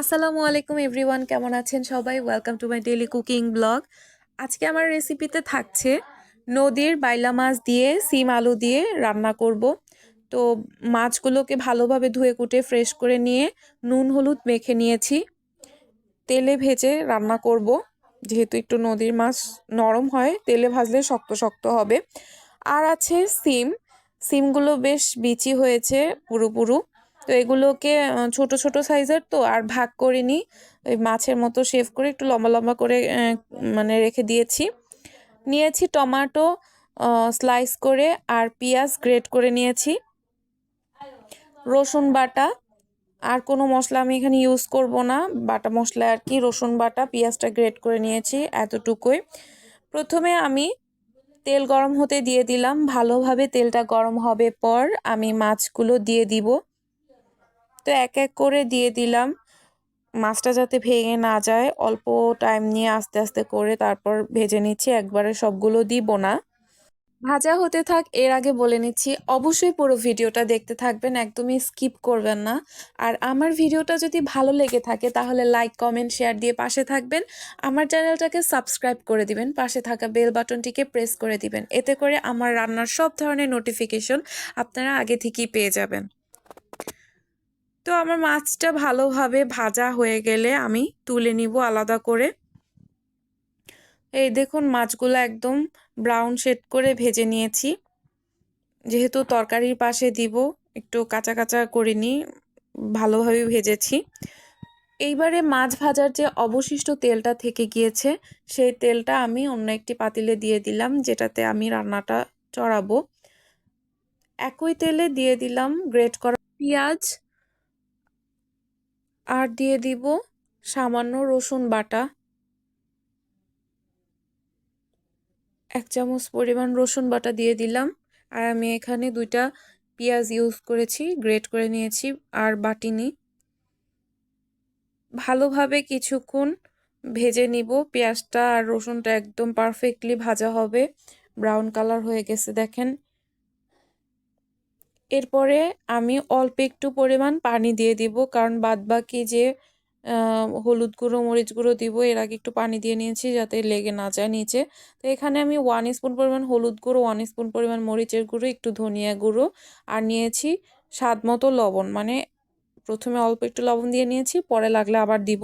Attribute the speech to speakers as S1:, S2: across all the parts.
S1: আসসালামু আলাইকুম এভরিওয়ান, কেমন আছেন সবাই? Welcome to my daily cooking blog আজকে আমার রেসিপিতে থাকছে নদীর বাইলা মাছ দিয়ে, সিম আলু দিয়ে রান্না করব। তো মাছগুলোকে ভালোভাবে ধুয়ে কুটে ফ্রেশ করে নিয়ে নুন, হলুদ মেখে নিয়েছি। তেলে ভেজে রান্না করব। যেহেতু একটু নদীর মাছ নরম হয়, তেলে ভাজলে শক্ত শক্ত হবে। আর আছে সিম। সিমগুলো বেশ বিচি হয়েছে পুরো পুরো তো এগুলোকে ছোট ছোট সাইজের তো আর ভাগ করে নিই। ওই মাছের মতো শেভ করে একটু লম্বা লম্বা করে মানে রেখে দিয়েছি। নিয়েছি টমেটো স্লাইস করে আর পেঁয়াজ গ্রেট করে নিয়েছি। রসুন বাটা, আর কোনো মশলা আমি এখানে ইউজ করব না। বাটা মশলা আর কি, রসুন বাটা, পেঁয়াজটা গ্রেট করে নিয়েছি এতটুকুই। প্রথমে আমি তেল গরম হতে দিয়ে দিলাম। ভালোভাবে তেলটা গরম হবে পর আমি মাছগুলো দিয়ে দিব। তো এক এক করে দিয়ে দিলাম। মাছটা যাতে ভেঙে না যায়, অল্প টাইম নিয়ে আস্তে আস্তে করে তারপর ভেজে নিচ্ছি। একবারে সবগুলো দিব না। ভাজা হতে থাক, এর আগে বলে নিচ্ছি, অবশ্যই পুরো ভিডিওটা দেখতে থাকবেন, একদমই স্কিপ করবেন না। আর আমার ভিডিওটা যদি ভালো লেগে থাকে, তাহলে লাইক কমেন্ট শেয়ার দিয়ে পাশে থাকবেন। আমার চ্যানেলটাকে সাবস্ক্রাইব করে দিবেন, পাশে থাকা বেল বাটনটিকে প্রেস করে দিবেন। এতে করে আমার রান্নার সব ধরনের নোটিফিকেশন আপনারা আগে থেকেই পেয়ে যাবেন। তো আমার মাছটা ভালোভাবে ভাজা হয়ে গেলে আমি তুলে নিব আলাদা করে। এই দেখুন মাছগুলো একদম ব্রাউন শেড করে ভেজে নিয়েছি। যেহেতু তরকারির পাশে দিব, একটু কাঁচা কাঁচা করে নিই, ভালোভাবে ভেজেছি। এইবারে মাছ ভাজার যে অবশিষ্ট তেলটা থেকে গিয়েছে, সেই তেলটা আমি অন্য একটি পাতিলে দিয়ে দিলাম, যেটাতে আমি রান্নাটা চড়াবো। একই তেলে দিয়ে দিলাম গ্রেট করা পেঁয়াজ আর দিয়ে দিব সামান্য রসুন বাটা। এক চামচ পরিমাণ রসুন বাটা দিয়ে দিলাম। আর আমি এখানে দুইটা পেঁয়াজ ইউজ করেছি, গ্রেট করে নিয়েছি আর বাটিনি। ভালোভাবে কিছুক্ষণ ভেজে নিব। পেঁয়াজটা আর রসুনটা একদম পারফেক্টলি ভাজা হবে। ব্রাউন কালার হয়ে গেছে, দেখেন। এরপরে আমি অল্প একটু পরিমাণ পানি দিয়ে দিব, কারণ বাদবাকি যে হলুদ গুঁড়ো, মরিচ গুঁড়ো দিব, এর আগে একটু পানি দিয়ে নিয়েছি যাতে লেগে না যায় নিচে। তো এখানে আমি ওয়ান স্পুন পরিমাণ হলুদ গুঁড়ো ওয়ান স্পুন পরিমাণ মরিচের গুঁড়ো, একটু ধনিয়া গুঁড়ো, আর নিয়েছি স্বাদ মতো লবণ। মানে প্রথমে অল্প একটু লবণ দিয়ে নিয়েছি, পরে লাগলে আবার দিব।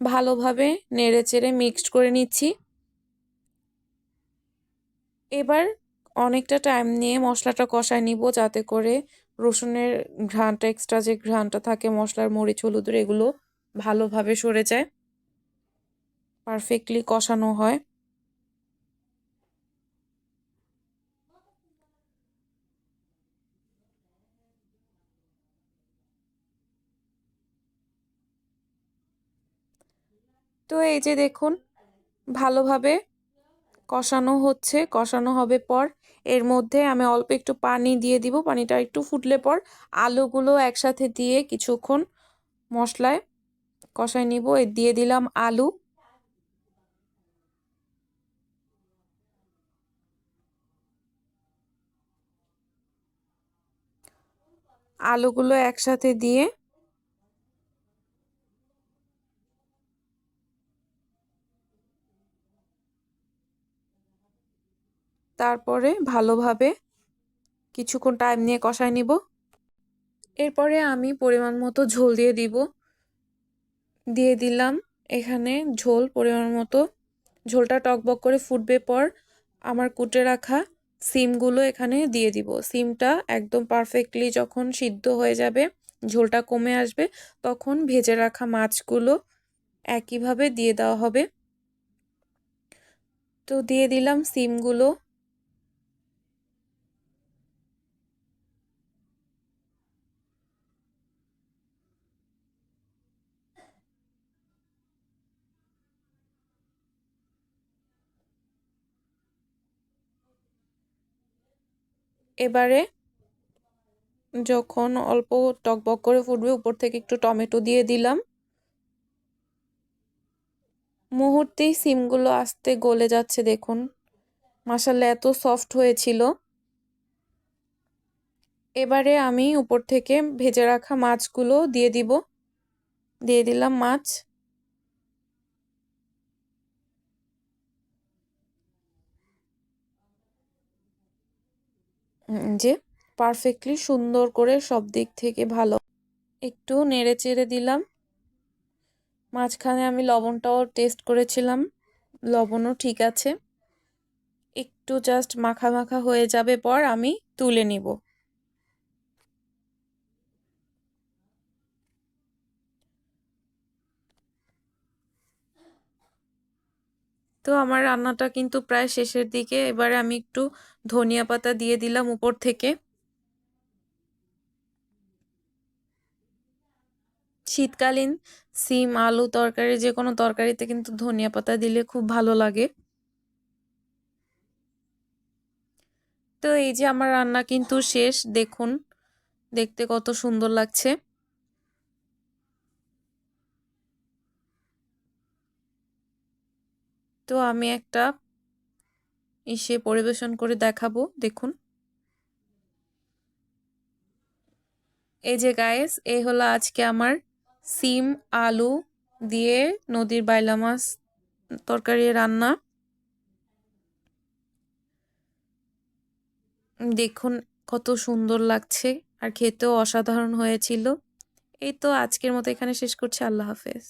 S1: ভালোভাবে নেড়ে চেড়ে মিক্সড করে নিচ্ছি। এবার অনেকটা টাইম নিয়ে মশলাটা কষায় নিব যাতে করে রসুনের ঘ্রাণটা এক্সট্রা যে ঘ্রাণটা থাকে, মশলার মরিচ হলুদের এগুলো ভালোভাবে সরে যায়। পারফেক্টলি কষানো হয়। তো এই যে দেখুন, ভালোভাবে কষানো হচ্ছে, কষানো হবে পর। এর মধ্যে আমি অল্প একটু পানি দিয়ে দিব, পানিটা একটু ফুটলে পর আলুগুলো একসাথে দিয়ে কিছুক্ষণ মশলায় কষায় নিব। দিয়ে দিলাম আলু। আলুগুলো একসাথে দিয়ে তারপরে ভালোভাবে কিছুক্ষণ টাইম নিয়ে কষায় নিব। এরপরে আমি পরিমাণ মতো ঝোল দিয়ে দিব। দিয়ে দিলাম এখানে ঝোল, পরিমাণ মতো। ঝোলটা টকবক করে ফুটবে পর আমার কুটে রাখা সিমগুলো এখানে দিয়ে দিব। সিমটা একদম পারফেক্টলি যখন সিদ্ধ হয়ে যাবে, ঝোলটা কমে আসবে, তখন ভেজে রাখা মাছগুলো একইভাবে দিয়ে দেওয়া হবে। তো দিয়ে দিলাম সিমগুলো। এবারে যখন অল্প টকবক করে ফুটবে, উপর থেকে একটু টমেটো দিয়ে দিলাম। মুহূর্তেই সিমগুলো আস্তে গলে যাচ্ছে, দেখুন। মাসাল্লা এত সফট হয়েছিল। এবারে আমি উপর থেকে ভেজে রাখা মাছগুলো দিয়ে দিব। দিয়ে দিলাম মাছ। যে পারফেক্টলি সুন্দর করে সব দিক থেকে ভালো একটু নেড়ে চেড়ে দিলাম। মাঝখানে আমি লবণটাও টেস্ট করেছিলাম, লবণও ঠিক আছে। একটু জাস্ট মাখা মাখা হয়ে যাবে পর আমি তুলে নিব। তো আমার রান্নাটা কিন্তু প্রায় শেষের দিকে, এবারে আমি একটু ধনিয়া পাতা দিয়ে দিলাম উপর থেকে। শীতকালীন সিম, আলু তরকারি, যে কোনো তরকারিতে কিন্তু ধনিয়া পাতা দিলে খুব ভালো লাগে। তো এই যে আমার রান্না কিন্তু শেষ, দেখুন, দেখতে কত সুন্দর লাগছে। তো আমি একটা ইসে পরিবেশন করে দেখাবো, দেখুন। এই যে গায়েস এই হলো আজকে আমার সিম, আলু দিয়ে নদীর বাইলা মাছ তরকারি রান্না। দেখুন কত সুন্দর লাগছে আর খেতেও অসাধারণ হয়েছিল। এই তো আজকের মতো এখানে শেষ করছি, আল্লাহ হাফেজ।